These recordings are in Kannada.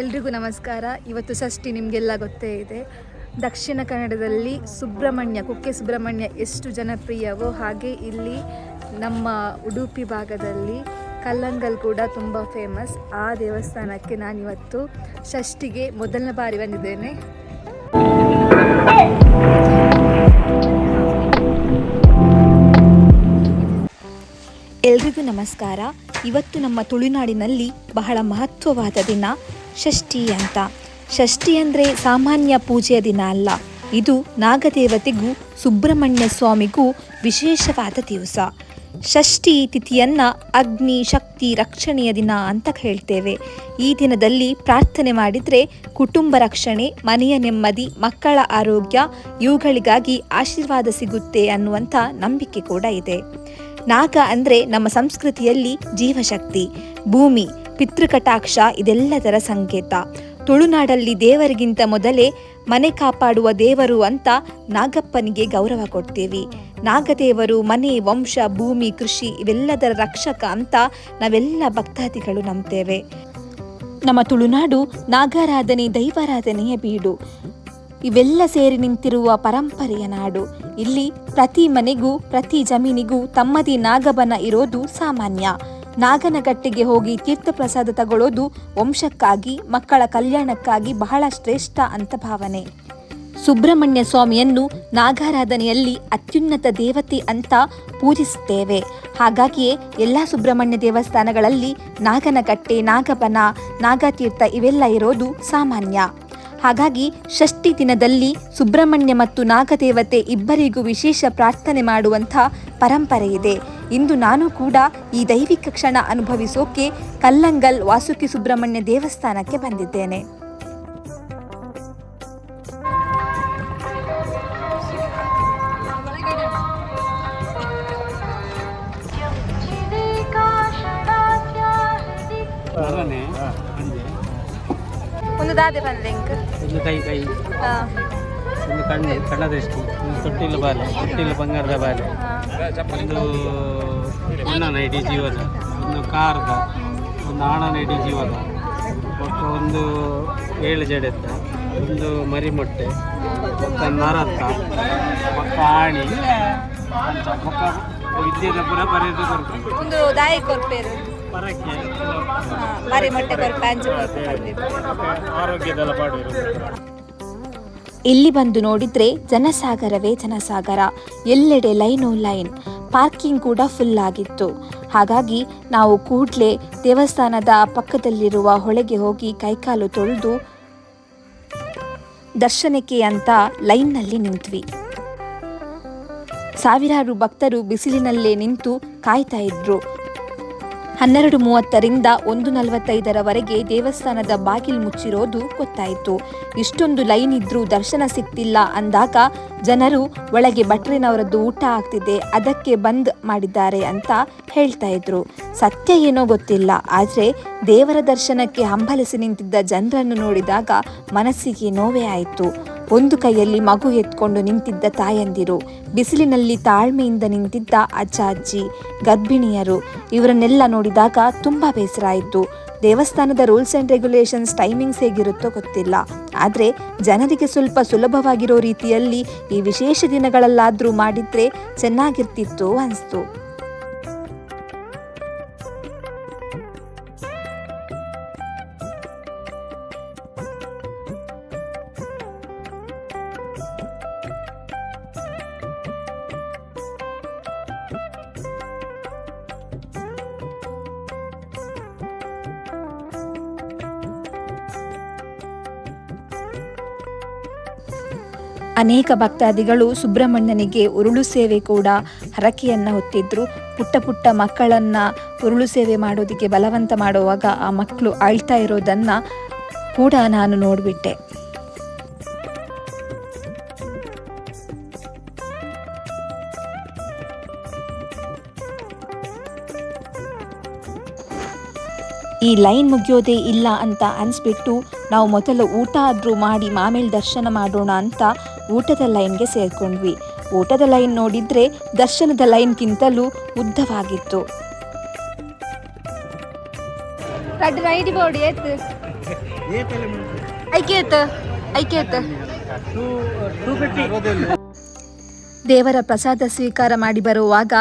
ಎಲ್ರಿಗೂ ನಮಸ್ಕಾರ. ಇವತ್ತು ಷಷ್ಠಿ ನಿಮಗೆಲ್ಲ ಗೊತ್ತೇ ಇದೆ. ದಕ್ಷಿಣ ಕನ್ನಡದಲ್ಲಿ ಸುಬ್ರಹ್ಮಣ್ಯ, ಕುಕ್ಕೆ ಸುಬ್ರಹ್ಮಣ್ಯ ಎಷ್ಟು ಜನಪ್ರಿಯವೋ ಹಾಗೆ ಇಲ್ಲಿ ನಮ್ಮ ಉಡುಪಿ ಭಾಗದಲ್ಲಿ ಕಲ್ಲಂಗಲ್ ಕೂಡ ತುಂಬ ಫೇಮಸ್ ಆ ದೇವಸ್ಥಾನಕ್ಕೆ ನಾನಿವತ್ತು ಷಷ್ಠಿಗೆ ಮೊದಲನೇ ಬಾರಿ ಬಂದಿದ್ದೇನೆ. ಎಲ್ರಿಗೂ ನಮಸ್ಕಾರ. ಇವತ್ತು ನಮ್ಮ ತುಳುನಾಡಿನಲ್ಲಿ ಬಹಳ ಮಹತ್ವವಾದ ದಿನ ಷಷ್ಠಿ ಅಂತ. ಷಷ್ಠಿ ಅಂದರೆ ಸಾಮಾನ್ಯ ಪೂಜೆಯ ದಿನ ಅಲ್ಲ. ಇದು ನಾಗದೇವತೆಗೂ, ಸುಬ್ರಹ್ಮಣ್ಯ ಸ್ವಾಮಿಗೂ ವಿಶೇಷವಾದ ದಿವಸ. ಷಷ್ಠಿ ತಿಥಿಯನ್ನ ಅಗ್ನಿ, ಶಕ್ತಿ, ರಕ್ಷಣೆಯ ದಿನ ಅಂತ ಹೇಳ್ತೇವೆ. ಈ ದಿನದಲ್ಲಿ ಪ್ರಾರ್ಥನೆ ಮಾಡಿದರೆ ಕುಟುಂಬ ರಕ್ಷಣೆ, ಮನೆಯ ನೆಮ್ಮದಿ, ಮಕ್ಕಳ ಆರೋಗ್ಯ, ಇವುಗಳಿಗಾಗಿ ಆಶೀರ್ವಾದ ಸಿಗುತ್ತೆ ಅನ್ನುವಂಥ ನಂಬಿಕೆ ಕೂಡ ಇದೆ. ನಾಗ ಅಂದರೆ ನಮ್ಮ ಸಂಸ್ಕೃತಿಯಲ್ಲಿ ಜೀವಶಕ್ತಿ, ಭೂಮಿ ಪಿತೃಕಟಾಕ್ಷ, ಇದೆಲ್ಲದರ ಸಂಕೇತ. ತುಳುನಾಡಲ್ಲಿ ದೇವರಿಗಿಂತ ಮೊದಲೇ ಮನೆ ಕಾಪಾಡುವ ದೇವರು ಅಂತ ನಾಗಪ್ಪನಿಗೆ ಗೌರವ ಕೊಡ್ತೀವಿ. ನಾಗದೇವರು, ಮನೆ, ವಂಶ, ಭೂಮಿ, ಕೃಷಿ ಇವೆಲ್ಲದರ ರಕ್ಷಕ ಅಂತ ನಾವೆಲ್ಲ ಭಕ್ತಾದಿಗಳು ನಂಬ್ತೇವೆ. ನಮ್ಮ ತುಳುನಾಡು ನಾಗಾರಾಧನೆ, ದೈವಾರಾಧನೆಯ ಬೀಡು. ಇವೆಲ್ಲ ಸೇರಿ ನಿಂತಿರುವ ಪರಂಪರೆಯ ನಾಡು. ಇಲ್ಲಿ ಪ್ರತಿ ಮನೆಗೂ, ಪ್ರತಿ ಜಮೀನಿಗೂ ತಮ್ಮದೇ ನಾಗಬನ ಇರೋದು ಸಾಮಾನ್ಯ. ನಾಗನಗಟ್ಟೆಗೆ ಹೋಗಿ ತೀರ್ಥ ಪ್ರಸಾದ ತಗೊಳ್ಳೋದು ವಂಶಕ್ಕಾಗಿ, ಮಕ್ಕಳ ಕಲ್ಯಾಣಕ್ಕಾಗಿ ಬಹಳ ಶ್ರೇಷ್ಠ ಅಂತ ಭಾವನೆ. ಸುಬ್ರಹ್ಮಣ್ಯ ಸ್ವಾಮಿಯನ್ನು ನಾಗಾರಾಧನೆಯಲ್ಲಿ ಅತ್ಯುನ್ನತ ದೇವತೆ ಅಂತ ಪೂಜಿಸುತ್ತೇವೆ. ಹಾಗಾಗಿಯೇ ಎಲ್ಲ ಸುಬ್ರಹ್ಮಣ್ಯ ದೇವಸ್ಥಾನಗಳಲ್ಲಿ ನಾಗನಕಟ್ಟೆ ನಾಗಬನ, ನಾಗತೀರ್ಥ ಇವೆಲ್ಲ ಇರೋದು ಸಾಮಾನ್ಯ. ಹಾಗಾಗಿ ಷಷ್ಠಿ ದಿನದಲ್ಲಿ ಸುಬ್ರಹ್ಮಣ್ಯ ಮತ್ತು ನಾಗದೇವತೆ ಇಬ್ಬರಿಗೂ ವಿಶೇಷ ಪ್ರಾರ್ಥನೆ ಮಾಡುವಂಥ ಪರಂಪರೆ ಇದೆ. ಇಂದು ನಾನು ಕೂಡ ಈ ದೈವಿಕ ಕ್ಷಣ ಅನುಭವಿಸೋಕೆ ಕಲ್ಲಂಗಲ್ ವಾಸುಕಿ ಸುಬ್ರಹ್ಮಣ್ಯ ದೇವಸ್ಥಾನಕ್ಕೆ ಬಂದಿದ್ದೇನೆ. ಒಂದು ದಾದೆ ಬಂದ್ರಿಂಕ್ ಒಂದು ಕೈ ಕೈ. ಒಂದು ಕಣ್ಣು ಕಣ್ಣದ ಒಂದು ತೊಟ್ಟಿಲು ಬಾಲೆ ತೊಟ್ಟಿಲು ಬಂಗಾರದ ಬಾಲೆ. ಒಂದು ಅಣ್ಣನ ಇಡೀ ಜೀವದ ಒಂದು ಕಾರದ ಒಂದು ಆಣನ ಇಡೀ ಜೀವದ. ಒಟ್ಟು ಒಂದು ಏಳು ಜಡೆತ್ತ ಒಂದು ಮರಿಮೊಟ್ಟೆ ಒಕ್ಕ ನರತ್ತ ಒಕ್ಕ ಆಣಿ ಅಂತ ವಿದ್ಯೆ ಕೊಡ್ತಾರೆ ಒಂದು ದಾಯಿ ಮರಿ ಮೊಟ್ಟೆ ಕೊರ್ಪೆ ಅಂಜು ಆರೋಗ್ಯದೆಲ್ಲ ಪಾಡು ಇಲ್ಲಿ ಬಂದು ನೋಡಿದ್ರೆ ಜನಸಾಗರವೇ ಜನಸಾಗರ. ಎಲ್ಲೆಡೆ ಲೈನು ಲೈನ್. ಪಾರ್ಕಿಂಗ್ ಕೂಡ ಫುಲ್ ಆಗಿತ್ತು. ಹಾಗಾಗಿ ನಾವು ಕೂಡಲೇ ದೇವಸ್ಥಾನದ ಪಕ್ಕದಲ್ಲಿರುವ ಹೊಳೆಗೆ ಹೋಗಿ ಕೈಕಾಲು ತೊಳೆದು ದರ್ಶನಕ್ಕೆ ಅಂತ ಲೈನ್ನಲ್ಲಿ ನಿಂತ್ವಿ. ಸಾವಿರಾರು ಭಕ್ತರು ಬಿಸಿಲಿನಲ್ಲೇ ನಿಂತು ಕಾಯ್ತಾ ಇದ್ರು. ಹನ್ನೆರಡು ಮೂವತ್ತರಿಂದ ಒಂದು ನಲವತ್ತೈದರವರೆಗೆ ದೇವಸ್ಥಾನದ ಬಾಗಿಲು ಮುಚ್ಚಿರೋದು ಗೊತ್ತಾಯಿತು. ಇಷ್ಟೊಂದು ಲೈನ್ ಇದ್ರೂ ದರ್ಶನ ಸಿಗ್ತಿಲ್ಲ ಅಂದಾಗ ಜನರು ಒಳಗೆ ಭಟ್ರಿನವರದ್ದು ಊಟ ಆಗ್ತಿದೆ, ಅದಕ್ಕೆ ಬಂದ್ ಮಾಡಿದ್ದಾರೆ ಅಂತ ಹೇಳ್ತಾ ಇದ್ರು. ಸತ್ಯ ಏನೋ ಗೊತ್ತಿಲ್ಲ, ಆದರೆ ದೇವರ ದರ್ಶನಕ್ಕೆ ಹಂಬಲಿಸಿ ನಿಂತಿದ್ದ ಜನರನ್ನು ನೋಡಿದಾಗ ಮನಸ್ಸಿಗೆ ನೋವೇ ಆಯಿತು. ಒಂದು ಕೈಯಲ್ಲಿ ಮಗು ಎತ್ಕೊಂಡು ನಿಂತಿದ್ದ ತಾಯಂದಿರು, ಬಿಸಿಲಿನಲ್ಲಿ ತಾಳ್ಮೆಯಿಂದ ನಿಂತಿದ್ದ ಅಜ್ಜ ಅಜ್ಜಿ ಗರ್ಭಿಣಿಯರು ಇವರನ್ನೆಲ್ಲ ನೋಡಿದಾಗ ತುಂಬ ಬೇಸರ ಆಯಿತು ದೇವಸ್ಥಾನದ ರೂಲ್ಸ್ ಆ್ಯಂಡ್ ರೆಗ್ಯುಲೇಷನ್ಸ್ ಟೈಮಿಂಗ್ಸ್ ಹೇಗಿರುತ್ತೋ ಗೊತ್ತಿಲ್ಲ. ಆದರೆ ಜನರಿಗೆ ಸ್ವಲ್ಪ ಸುಲಭವಾಗಿರೋ ರೀತಿಯಲ್ಲಿ ಈ ವಿಶೇಷ ದಿನಗಳಲ್ಲಾದರೂ ಮಾಡಿದರೆ ಚೆನ್ನಾಗಿರ್ತಿತ್ತು ಅನಿಸ್ತು. ಅನೇಕ ಭಕ್ತಾದಿಗಳು ಸುಬ್ರಹ್ಮಣ್ಯನಿಗೆ ಉರುಳು ಸೇವೆ ಕೂಡ ಹರಕೆಯನ್ನು ಹೊತ್ತಿದ್ರು. ಪುಟ್ಟ ಪುಟ್ಟ ಮಕ್ಕಳನ್ನು ಉರುಳು ಸೇವೆ ಮಾಡೋದಕ್ಕೆ ಬಲವಂತ ಮಾಡುವಾಗ ಆ ಮಕ್ಕಳು ಅಳ್ತಾ ಇರೋದನ್ನ ಕೂಡ ನಾನು ನೋಡಿಬಿಟ್ಟೆ. ಈ ಲೈನ್ ಮುಗಿಯೋದೇ ಇಲ್ಲ ಅಂತ ಅನ್ಸ್ಬಿಟ್ಟು ನಾವು ಮೊದಲು ಊಟ ಆದರೂ ಮಾಡಿ ಮಾಮೇಲೆ ದರ್ಶನ ಮಾಡೋಣ ಅಂತ ಊಟದ ಲೈನ್ಗೆ ಸೇರ್ಕೊಂಡ್ವಿ. ಊಟದ ಲೈನ್ ನೋಡಿದ್ರೆ ದರ್ಶನದ ಲೈನ್ಗಿಂತಲೂ ಉದ್ದವಾಗಿತ್ತು. ದೇವರ ಪ್ರಸಾದ ಸ್ವೀಕಾರ ಮಾಡಿ ಬರುವಾಗ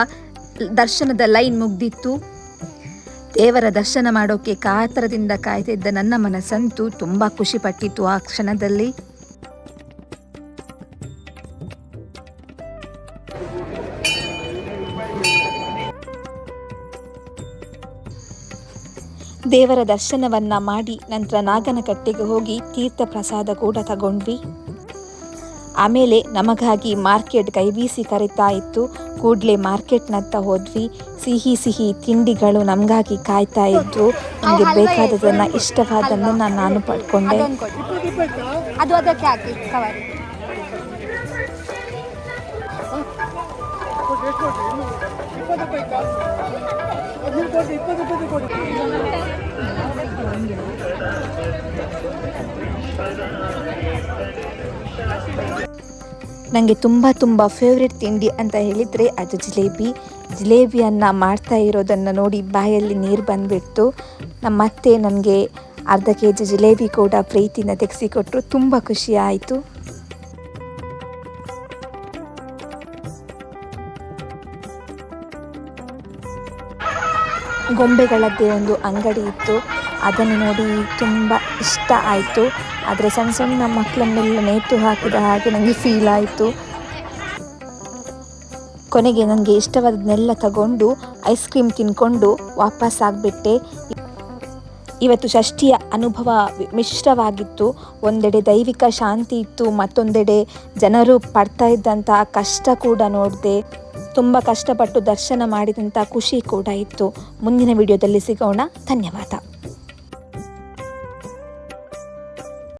ದರ್ಶನದ ಲೈನ್ ಮುಗ್ದಿತ್ತು. ದೇವರ ದರ್ಶನ ಮಾಡೋಕೆ ಕಾತರದಿಂದ ಕಾಯ್ತಿದ್ದ ನನ್ನ ಮನಸ್ಸಂತೂ ತುಂಬ ಖುಷಿಪಟ್ಟಿತ್ತು ಆ ಕ್ಷಣದಲ್ಲಿ. ದೇವರ ದರ್ಶನವನ್ನ ಮಾಡಿ ನಂತರ ನಾಗನಕಟ್ಟೆಗೆ ಹೋಗಿ ತೀರ್ಥ ಪ್ರಸಾದ ಕೂಡ ತಗೊಂಡ್ವಿ. ಆಮೇಲೆ ನಮಗಾಗಿ ಮಾರ್ಕೆಟ್ ಕೈ ಬೀಸಿ ಕರಿತಾ ಇತ್ತು. ಕೂಡಲೇ ಮಾರ್ಕೆಟ್ನತ್ತ ಹೋದ್ವಿ. ಸಿಹಿ ಸಿಹಿ ತಿಂಡಿಗಳು ನಮಗಾಗಿ ಕಾಯ್ತಾ ಇದ್ದರು ನಮಗೆ ಬೇಕಾದದನ್ನ ಇಷ್ಟವಾದನ್ನ ನಾನು ಪಡ್ಕೊಂಡೆ. ಅದು ಅದಕ್ಕೆ ಹಾಕಿ ಕವರ್ ನನಗೆ ತುಂಬ ತುಂಬ ಫೇವ್ರೆಟ್ ತಿಂಡಿ ಅಂತ ಹೇಳಿದರೆ ಅದು ಜಿಲೇಬಿ. ಜಿಲೇಬಿಯನ್ನು ಮಾಡ್ತಾ ಇರೋದನ್ನು ನೋಡಿ ಬಾಯಲ್ಲಿ ನೀರು ಬಂದುಬಿಡ್ತು. ನಮ್ಮ ಅತ್ತೆ ನನಗೆ ಅರ್ಧ ಕೆ ಜಿ ಜಿಲೇಬಿ ಕೂಡ ಪ್ರೀತಿಯಿಂದ ತೆಗೆಸಿಕೊಟ್ರು. ತುಂಬ ಖುಷಿ ಆಯಿತು. ಗೊಂಬೆಗಳದ್ದೇ ಒಂದು ಅಂಗಡಿ ಇತ್ತು. ಅದನ್ನು ನೋಡಿ ತುಂಬ ಇಷ್ಟ ಆಯಿತು. ಆದರೆ ಸಣ್ಣ ಸಣ್ಣ ಮಕ್ಕಳನ್ನೆಲ್ಲ ನೇತು ಹಾಕಿದ ಹಾಗೆ ನನಗೆ ಫೀಲ್ ಆಯಿತು. ಕೊನೆಗೆ ನನಗೆ ಇಷ್ಟವಾದನ್ನೆಲ್ಲ ತಗೊಂಡು ಐಸ್ ಕ್ರೀಮ್ ತಿನ್ಕೊಂಡು ವಾಪಸ್ ಆಗಿಬಿಟ್ಟೆ. ಇವತ್ತು ಷಷ್ಠಿಯ ಅನುಭವ ಮಿಶ್ರವಾಗಿತ್ತು. ಒಂದೆಡೆ ದೈವಿಕ ಶಾಂತಿ ಇತ್ತು, ಮತ್ತೊಂದೆಡೆ ಜನರು ಪಡ್ತಾ ಇದ್ದಂಥ ಕಷ್ಟ ಕೂಡ ನೋಡಿದೆ. ತುಂಬ ಕಷ್ಟಪಟ್ಟು ದರ್ಶನ ಮಾಡಿದಂಥ ಖುಷಿ ಕೂಡ ಇತ್ತು. ಮುಂದಿನ ವಿಡಿಯೋದಲ್ಲಿ ಸಿಗೋಣ. ಧನ್ಯವಾದ.